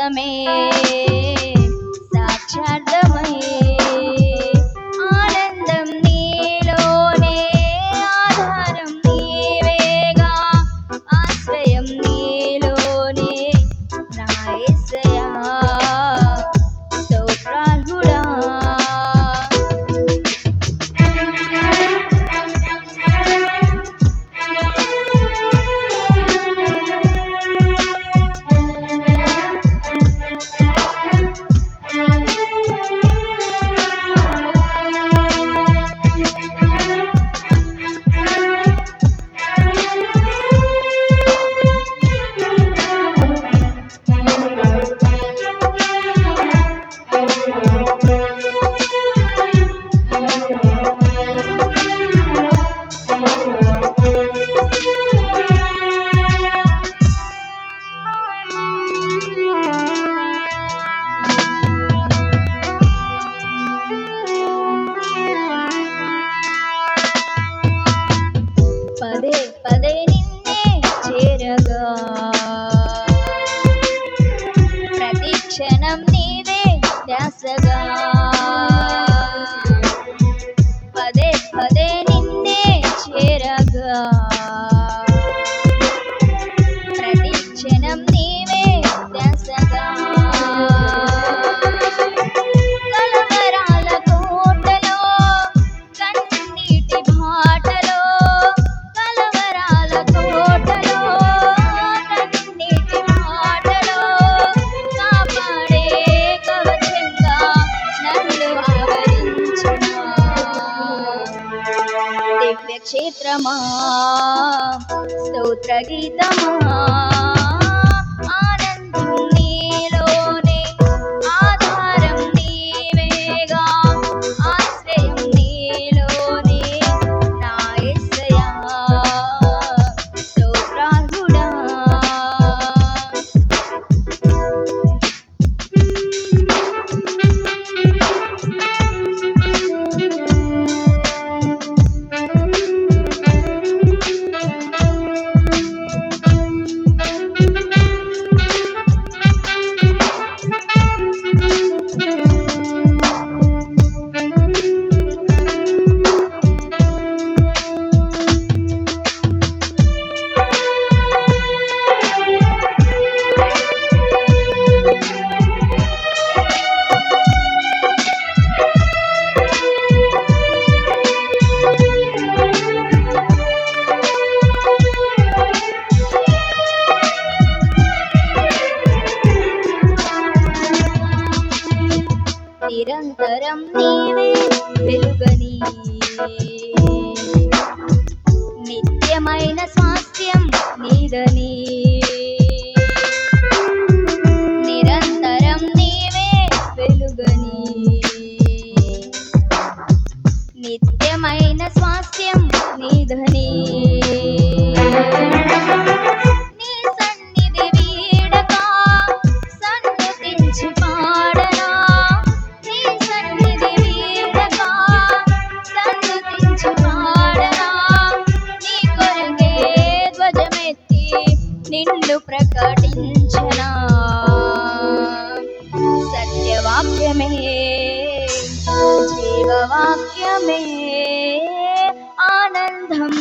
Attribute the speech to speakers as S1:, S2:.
S1: சமே ధ్యానం నీవే ధ్యాసగా పదే పదే నిన్నే చేరగా. క్షేత్రమా స్తోత్ర నిరంతరం నీవే వెలుగని. నిత్యమైన స్వాస్థ్యం నీదని. నిరంతరం నీవే వెలుగని. నిత్యమైన స్వాస్థ్యం నీదని. నిన్ను ప్రకటించనా. సత్యవాక్యమే జీవవాక్యమే ఆనందం